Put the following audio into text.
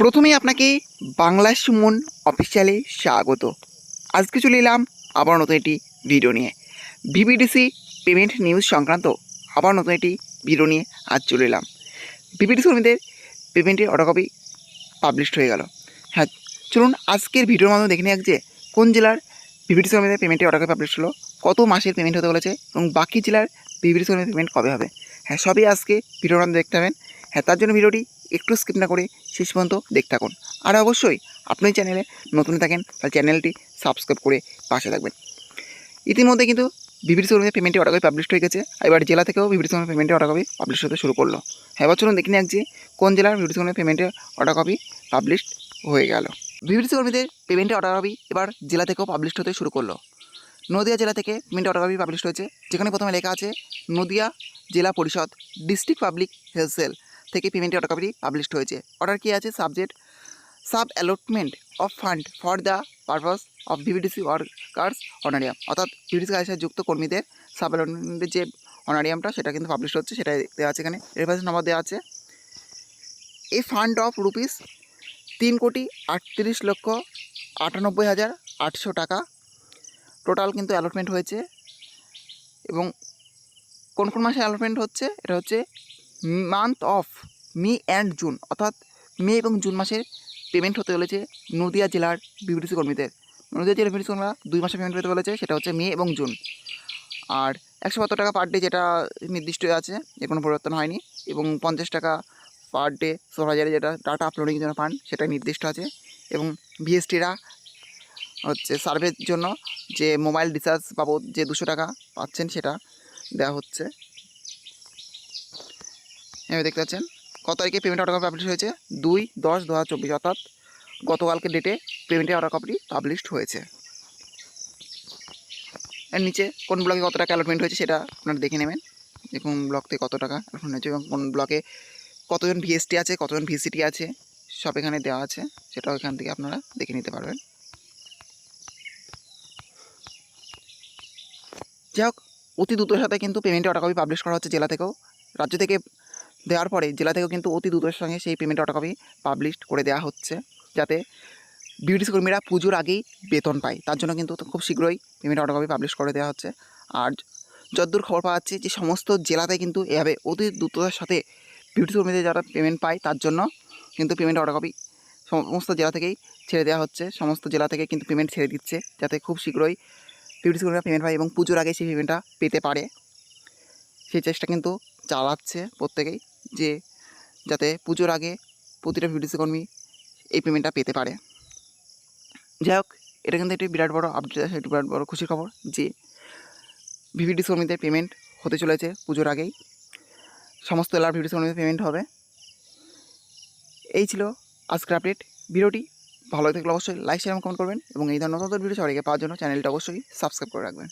প্রথমেই আপনাকে বাংলা সুমন অফিসিয়ালে স্বাগত। আজকে চলে এলাম আবার নতুন একটি ভিডিও নিয়ে। ভিভিডিসি পেমেন্ট নিউজ সংক্রান্ত আবার নতুন একটি ভিডিও নিয়ে আজ চলে এলাম। ভিভিডিসি কর্মীদের পেমেন্টের অর্ডার কপি পাবলিশড হয়ে গেল। হ্যাঁ চলুন আজকের ভিডিওর মাধ্যমে দেখে নিয়ে যে কোন জেলার ভিভিডিসি কর্মীদের পেমেন্টের অর্ডার কপি পাবলিশ হলো, কত মাসের পেমেন্ট হতে বলেছে এবং বাকি জেলার ভিভিডিসি কর্মীদের পেমেন্ট কবে হবে? হ্যাঁ সবই আজকে ভিডিওর মাধ্যমে দেখতে পাবেন। হ্যাঁ তার জন্য ভিডিওটি একটু স্কিপ না করে শেষ পর্যন্ত দেখতে থাকুন। আর অবশ্যই আপনি চ্যানেলে নতুন থাকেন, তাহলে চ্যানেলটি সাবস্ক্রাইব করে পাশে থাকবেন। ইতিমধ্যে কিন্তু বিবিসি কর্মীদের পেমেন্টের অর্ডার কপি পাবলিশ হয়ে গেছে। এবার জেলা থেকেও বিবিসি কর্মীর পেমেন্টের অর্ডার কপি পাবলিশ হতে শুরু করল। হ্যাঁ এবার চলুন দেখে নিয়ে যে কোন জেলার বিবিসি কর্মীর পেমেন্টের অর্ডার কপি পাবলিশ হয়ে গেল। বিবিসি কর্মীদের পেমেন্টের অর্ডার কপি এবার জেলা থেকেও পাবলিশ হতে শুরু করল। নদিয়া জেলা থেকে পেমেন্টের অর্ডার কপি পাবলিশ হয়েছে। যেখানে প্রথমে লেখা আছে, নদিয়া জেলা পরিষদ ডিস্ট্রিক্ট পাবলিক হেলথ সেল থেকে পেমেন্টের অর্ডার কপি পাবলিশড হয়েছে। অর্ডার কী আছে? Subject sub allotment of fund for the purpose of VVDC workers honorarium অর্থাৎ ভিভিডিসি কাজের সাথে যুক্ত কর্মীদের সাব অ্যালটমেন্টের যে অনারিয়ামটা সেটা কিন্তু পাবলিশ হচ্ছে, সেটা দেওয়া আছে এখানে। রেফারেন্স নম্বর দেওয়া আছে। এই ফান্ড অফ রুপিস তিন কোটি আটত্রিশ লক্ষ আটানব্বই হাজার আটশো টাকা। টোটাল কিন্তু অ্যালটমেন্ট হয়েছে। এবং কোন কোন মাসে অ্যালটমেন্ট হচ্ছে? এটা হচ্ছে month of May and June অর্থাৎ মে এবং জুন মাসের পেমেন্ট হতে চলেছে নদিয়া জেলার বিবিডিসি কর্মীদের। নদিয়া জেলার বিবিডিসি কর্মীরা দুই মাসে পেমেন্ট পেতে বলেছে সেটা হচ্ছে মে এবং জুন আর একশো বাহাত্তর টাকা পার ডে যেটা নির্দিষ্ট আছে এর কোনো পরিবর্তন হয়নি, এবং পঞ্চাশ টাকা পার ডে ষোলো হাজারে যেটা ডাটা আপলোডিংয়ের জন্য পান সেটা নির্দিষ্ট আছে। এবং ভিএসটিরা হচ্ছে সার্ভের জন্য যে মোবাইল রিচার্জ বাবদ যে দুশো টাকা পাচ্ছেন, সেটা দেওয়া হচ্ছে। এভাবে দেখতে পাচ্ছেন। কত তারিখে পেমেন্ট অর্ডার কপি পাবলিশ হয়েছে? দুই দশ দু হাজার চব্বিশ, অর্থাৎ গতকালকে ডেটে পেমেন্টের অর্ডার কপি পাবলিশড হয়েছে। এর নিচে কোন ব্লকে কত টাকা অ্যালটমেন্ট হয়েছে সেটা আপনারা দেখে নেবেন। দেখুন ব্লক থেকে কত টাকা অ্যালটমেন্ট হয়েছে এবং কোন ব্লকে কতজন ভিএসটি আছে, কতজন ভিসিটি আছে, সব এখানে দেওয়া আছে। সেটাও এখান থেকে আপনারা দেখে নিতে পারবেন। যাই হোক, অতি দ্রুতের সাথে কিন্তু পেমেন্টের অর্ডার কপি পাবলিশ করা হচ্ছে জেলা থেকেও। রাজ্য থেকে দেওয়ার পরে জেলা থেকেও কিন্তু অতি দ্রুতের সঙ্গে সেই পেমেন্ট অর্ডার কপি পাবলিশ করে দেওয়া হচ্ছে, যাতে বিউটিসি কর্মীরা পুজোর আগেই বেতন পায়। তার জন্য কিন্তু খুব শীঘ্রই পেমেন্ট অর্ডার কপি পাবলিশ করে দেওয়া হচ্ছে। আর যতদূর খবর পাওয়া যাচ্ছে যে সমস্ত জেলাতে কিন্তু এভাবে অতি দ্রুততার সাথে বিউটিসি কর্মীদের যারা পেমেন্ট পায়, তার জন্য কিন্তু পেমেন্ট অর্ডার কপি সমস্ত জেলা থেকেই ছেড়ে দেওয়া হচ্ছে। সমস্ত জেলা থেকে কিন্তু পেমেন্ট ছেড়ে দিচ্ছে, যাতে খুব শীঘ্রই বিউটিসি কর্মীরা পেমেন্ট পায় এবং পুজোর আগে সেই পেমেন্টটা পেতে পারে। সেই চেষ্টা কিন্তু চালাচ্ছে প্রত্যেকেই। যে যাতে পুজোর আগে প্রতিটা কর্মী এই পেমেন্টটা পেতে পারে। যাই হোক, এটা কিন্তু একটি বিরাট বড় আপডেট আছে একটি বিরাট বড় খুশির খবর যে ভিভিডিসি কর্মীদের পেমেন্ট হতে চলেছে পুজোর আগেই। সমস্ত এলার ভিভিডিসি কর্মীদের পেমেন্ট হবে। এই ছিল আজকের আপডেট ভিডিওটি ভালো থাকলে অবশ্যই লাইক শেয়ার এবং কমেন্ট করবেন এবং এই ধরনের নতুন ভিডিও সবাইকে পাওয়ার জন্য চ্যানেলটা অবশ্যই সাবস্ক্রাইব করে রাখবেন।